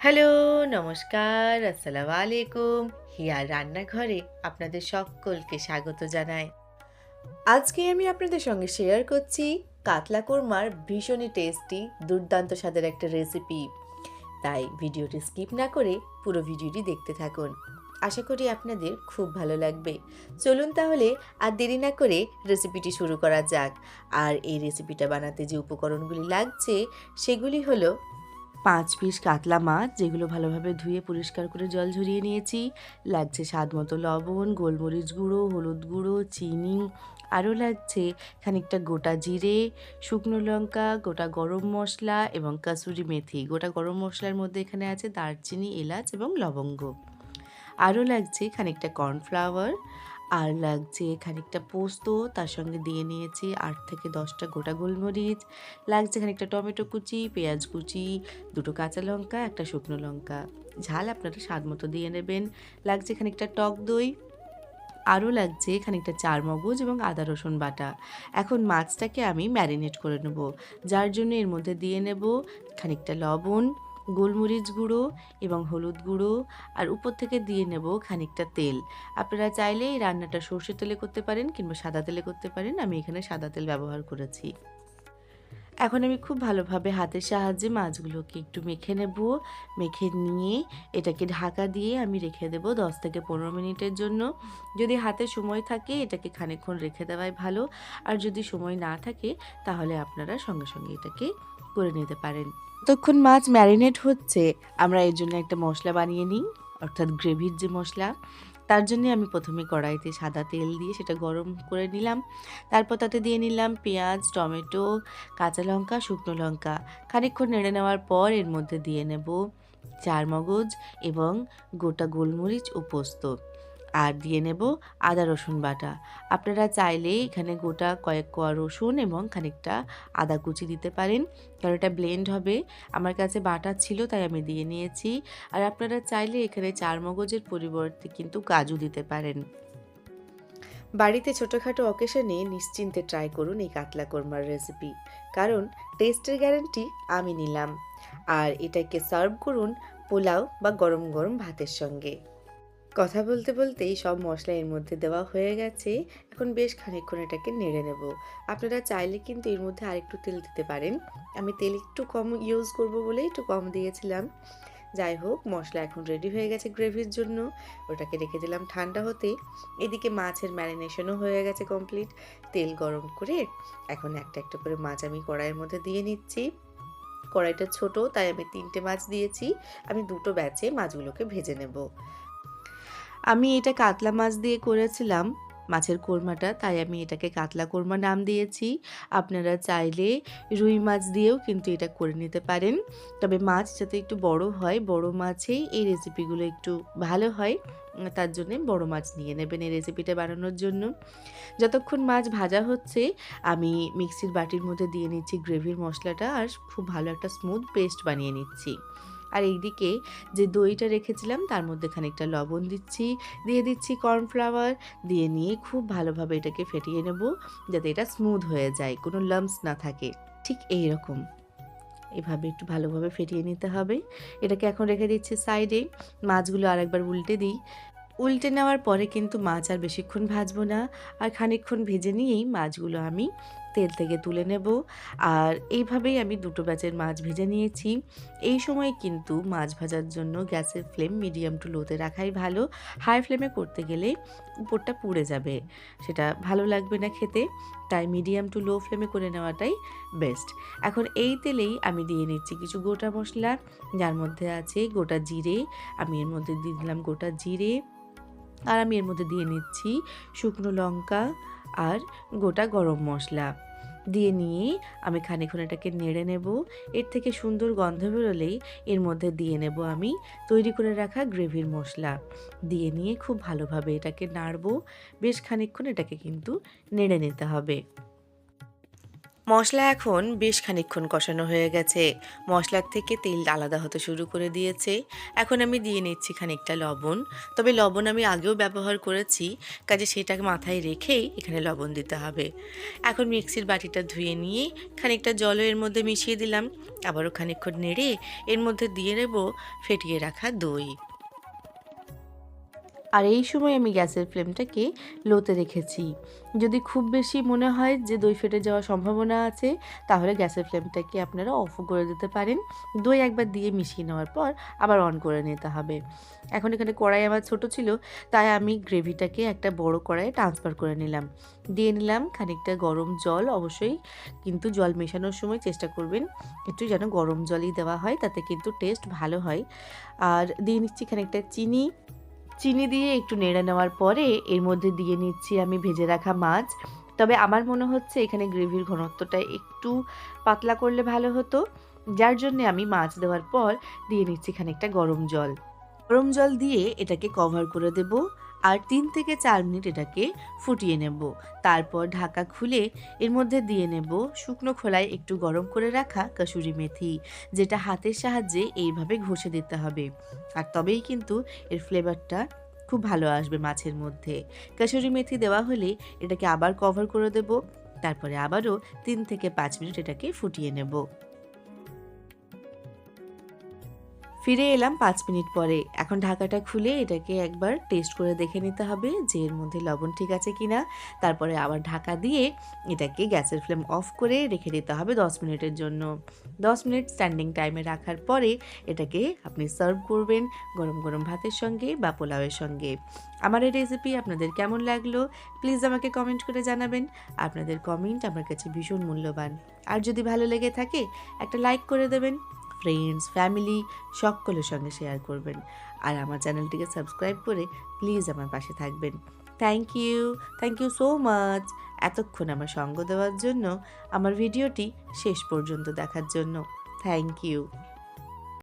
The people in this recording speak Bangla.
হ্যালো, নমস্কার, আসসালামু আলাইকুম। হিয়ার রান্নাঘরে আপনাদের সকলকে স্বাগত জানাই। আজকে আমি আপনাদের সঙ্গে শেয়ার করছি কাতলা কোরমার ভীষণই টেস্টি দুর্দান্ত স্বাদের একটা রেসিপি তাই ভিডিওটি স্কিপ না করে পুরো ভিডিওটি দেখতে থাকুন। আশা করি আপনাদের খুব ভালো লাগবে। চলুন তাহলে আর দেরি না করে রেসিপিটি শুরু করা যাক। আর এই রেসিপিটা বানাতে যে উপকরণগুলি লাগছে, সেগুলি হলো পাঁচ পিস কাতলা মাছ যেগুলো ভালোভাবে ধুয়ে পরিষ্কার করে জল ঝরিয়ে নিয়েছি। লাগছে স্বাদ মতো লবণ, গোলমরিচ গুঁড়ো, হলুদ গুঁড়ো, চিনি, আরও লাগছে খানিকটা গোটা জিরে, শুকনো লঙ্কা, গোটা গরম মশলা এবং কাসুরি মেথি। গোটা গরম মশলার মধ্যে এখানে আছে দারচিনি, এলাচ এবং লবঙ্গ। আরও লাগছে খানিকটা কর্নফ্লাওয়ার। আর লাগছে খানিকটা পোস্ত, তার সঙ্গে দিয়ে নিয়েছি আট থেকে দশটা গোটা গোলমরিচ, লাগছে খানিকটা টমেটো কুচি, পেঁয়াজ কুচি, দুটো কাঁচা লঙ্কা, একটা শুকনো লঙ্কা। ঝাল আপনারা স্বাদ মতো দিয়ে নেবেন। লাগছে খানিকটা টক দই, আরও লাগছে খানিকটা চার মগজ এবং আদা রসুন বাটা। এখন মাছটাকে আমি ম্যারিনেট করে নেব, যার জন্য এর মধ্যে দিয়ে নেব খানিকটা লবণ গোলমরিচ গুঁড়ো এবং হলুদ গুঁড়ো, আর উপর থেকে দিয়ে নেব খানিকটা তেল। আপনারা চাইলে এই রান্নাটা সর্ষে তেলে করতে পারেন কিংবা সাদা তেলে করতে পারেন, আমি এখানে সাদা তেল ব্যবহার করেছি। এখন আমি খুব ভালোভাবে হাতের সাহায্যে মাছগুলোকে একটু মেখে নেব। মেখে নিয়ে এটাকে ঢাকা দিয়ে আমি রেখে দেবো দশ থেকে পনেরো মিনিটের জন্য। যদি হাতে সময় থাকে, এটাকে খানিকক্ষণ রেখে দেওয়াই ভালো। আর যদি সময় না থাকে, তাহলে আপনারা সঙ্গে সঙ্গে এটাকে করে নিতে পারেন। ততক্ষণ মাছ ম্যারিনেট হচ্ছে, আমরা এর জন্য একটা মশলা বানিয়ে নিই, অর্থাৎ গ্রেভির যে মশলা, তার জন্যে আমি প্রথমে কড়াইতে সাদা তেল দিয়ে সেটা গরম করে নিলাম। তারপর তাতে দিয়ে নিলাম পেঁয়াজ, টমেটো, কাঁচা লঙ্কা, শুকনো লঙ্কা। খানিকক্ষণ নেড়ে নেওয়ার পর এর মধ্যে দিয়ে নেব চার মগজ এবং গোটা গোলমরিচ ও পোস্ত। আর দিয়ে নেব আদা, রসুন বাটা। আপনারা চাইলে এখানে গোটা কয়েক কোয়া রসুন এবং খানিকটা আদা কুচি দিতে পারেন, কারণ এটা ব্লেন্ড হবে। আমার কাছে বাটা ছিল, তাই আমি দিয়ে নিয়েছি। আর আপনারা চাইলে এখানে চার মগজের পরিবর্তে কিন্তু কাজু দিতে পারেন। বাড়িতে ছোটোখাটো অকেশনে নিশ্চিন্তে ট্রাই করুন এই কাতলা কোরমার রেসিপি কারণ টেস্টের গ্যারান্টি আমি নিলাম। আর এটাকে সার্ভ করুন পোলাও বা গরম গরম ভাতের সঙ্গে। কথা বলতে বলতেই সব মশলা এর মধ্যে দেওয়া হয়ে গেছে। এখন বেশ খানিকক্ষণ এটাকে নেড়ে নেব। আপনারা চাইলে কিন্তু এর মধ্যে আরেকটু তেল দিতে পারেন। আমি তেল একটু কম ইউজ করব বলে একটু কম দিয়েছিলাম। যাই হোক, মশলা এখন রেডি হয়ে গেছে গ্রেভির জন্য। ওটাকে রেখে দিলাম ঠান্ডা হতে। এদিকে মাছের ম্যারিনেশনও হয়ে গেছে কমপ্লিট তেল গরম করে এখন একটা একটা করে মাছ আমি কড়াইয়ের মধ্যে দিয়ে নিচ্ছি। কড়াইটা ছোট, তাই আমি তিনটে মাছ দিয়েছি। আমি দুটো ব্যাচে মাছগুলোকে ভেজে নেব। আমি এটা কাতলা মাছ দিয়ে করেছিলাম, মাছের কোরমাটা, তাই আমি এটাকে কাতলা কোরমা নাম দিয়েছি। আপনারা চাইলে রুই মাছ দিয়েও কিন্তু এটা করে নিতে পারেন। তবে মাছ যাতে একটু বড় হয়, বড় মাছেই এই রেসিপিগুলো একটু ভালো হয়, তার জন্য বড় মাছ নিয়ে নেবেন এই রেসিপিটা বানানোর জন্য। যতক্ষণ মাছ ভাজা হচ্ছে, আমি মিক্সির বাটির মধ্যে দিয়ে নিচ্ছি গ্রেভির মশলাটা আর খুব ভালো একটা স্মুথ পেস্ট বানিয়ে নিচ্ছি। আর এইদিকে যে দইটা রেখেছিলাম, তার মধ্যে খানিকটা লবণ দিচ্ছি, দিয়ে দিচ্ছি কর্নফ্লাওয়ার, দিয়ে নিয়ে খুব ভালোভাবে এটাকে ফেটিয়ে নেব যাতে এটা স্মুথ হয়ে যায়, কোনো লাম্পস না থাকে। ঠিক এই রকম এভাবে একটু ভালোভাবে ফেটিয়ে নিতে হবে। এটাকে এখন রেখে দিচ্ছি সাইডে। মাছগুলো আরেকবার উল্টে দিই। উল্টে নেওয়ার পরে কিন্তু মাছ আর বেশিক্ষণ ভাজবো না। আর খানিকক্ষণ ভেজে নিয়েই মাছগুলো আমি তেল থেকে তুলে নেব। আর এইভাবেই আমি দুটো ব্যাচের মাছ ভেজে নিয়েছি। এই সময় কিন্তু মাছ ভাজার জন্য গ্যাসের ফ্লেম মিডিয়াম টু লোতে রাখাই ভালো। হাই ফ্লেমে করতে গেলে উপরটা পুড়ে যাবে। সেটা ভালো লাগবে না খেতে, তাই মিডিয়াম টু লো ফ্লেমে করে নেওয়াটাই বেস্ট। এখন এই তেলেই আমি দিয়ে নিচ্ছি কিছু গোটা মশলা। যার মধ্যে আছে গোটা জিরে, আমি এর মধ্যে দিয়ে দিলাম গোটা জিরে। আর আমি এর মধ্যে দিয়ে নিচ্ছি শুকনো লঙ্কা আর গোটা গরম মশলা। দিয়ে নিয়ে আমি খানিক্ষণ এটাকে নেড়ে নেব। এর থেকে সুন্দর গন্ধ বেরোলেই এর মধ্যে দিয়ে নেব আমি তৈরি করে রাখা গ্রেভির মশলা। দিয়ে নিয়ে খুব ভালোভাবে এটাকে নাড়ব। বেশ খানিক্ষণ এটাকে কিন্তু নেড়ে নিতে হবে। মশলা এখন বেশ খানিকক্ষণ কষানো হয়ে গেছে। মশলার থেকে তেল আলাদা হতে শুরু করে দিয়েছে। এখন আমি দিয়ে নিচ্ছি খানিকটা লবণ। তবে লবণ আমি আগেও ব্যবহার করেছি, কাজে সেটাকে মাথায় রেখেই এখানে লবণ দিতে হবে। এখন মিক্সির বাটিটা ধুয়ে নিয়ে খানিকটা জলও এর মধ্যে মিশিয়ে দিলাম। আবারও খানিকক্ষণ নেড়ে এর মধ্যে দিয়ে নেব ফেটিয়ে রাখা দই। আর এই সময় আমি গ্যাসের ফ্লেমটাকে লোতে রেখেছি। যদি খুব বেশি মনে হয় যে দই ফেটে যাওয়ার সম্ভাবনা আছে, তাহলে গ্যাসের ফ্লেমটাকে আপনারা অফ করে দিতে পারেন। দই একবার দিয়ে মিশিয়ে নেওয়ার পর আবার অন করে নিতে হবে। এখন এখানে কড়াই আমার ছোট ছিল, তাই আমি গ্রেভিটাকে একটা বড় কড়াইয়ে ট্রান্সফার করে নিলাম। দিয়ে নিলাম খানিকটা গরম জল। অবশ্যই কিন্তু জল মেশানোর সময় চেষ্টা করবেন একটু যেন গরম জলই দেওয়া হয়, তাতে কিন্তু টেস্ট ভালো হয়। আর দিয়ে নিচ্ছি খানিকটা চিনি। চিনি দিয়ে একটু নেড়ে নেওয়ার পরে এর মধ্যে দিয়ে নিচ্ছি আমি ভেজে রাখা মাছ। তবে আমার মনে হচ্ছে এখানে গ্রেভির ঘনত্বটা একটু পাতলা করলে ভালো হতো। যার জন্য আমি মাছ দেওয়ার পর দিয়ে নিচ্ছি খানিকটা গরম জল। গরম জল দিয়ে এটাকে কভার করে দেব। আর তিন থেকে চার মিনিট এটাকে ফুটিয়ে নেব। তারপর ঢাকা খুলে এর মধ্যে দিয়ে নেব শুকনো খোলায় একটু গরম করে রাখা কসুরি মেথি, যেটা হাতের সাহায্যে এইভাবে ঘষে দিতে হবে। আর তবেই কিন্তু এর ফ্লেভারটা খুব ভালো আসবে মাছের মধ্যে। কাসুরি মেথি দেওয়া হলে এটাকে আবার কভার করে দেব, তারপরে আবারও তিন থেকে পাঁচ মিনিট এটাকে ফুটিয়ে নেব। ফিরে এলাম পাঁচ মিনিট পরে। এখন ঢাকাটা খুলে এটাকে একবার টেস্ট করে দেখে নিতে হবে যে এর মধ্যে লবণ ঠিক আছে কিনা। তারপরে আবার ঢাকা দিয়ে এটাকে গ্যাসের ফ্লেম অফ করে রেখে দিতে হবে দশ মিনিটের জন্য। দশ মিনিট স্ট্যান্ডিং টাইমে রাখার পরে এটাকে আপনি সার্ভ করবেন গরম গরম ভাতের সঙ্গে বা পোলাওয়ের সঙ্গে। আমার এই রেসিপি আপনাদের কেমন লাগল? প্লিজ আমাকে কমেন্ট করে জানাবেন। আপনাদের কমেন্ট আমার কাছে ভীষণ মূল্যবান। আর যদি ভালো লেগে থাকে, একটা লাইক করে দেবেন। ফ্রেন্ডস ফ্যামিলি সকলের সঙ্গে শেয়ার করবেন। আর আমার চ্যানেলটিকে সাবস্ক্রাইব করে প্লিজ আমার পাশে থাকবেন। Thank you thank you so much এতক্ষণ আমার সঙ্গ দেওয়ার জন্য, আমার ভিডিওটি শেষ পর্যন্ত দেখার জন্য। Thank you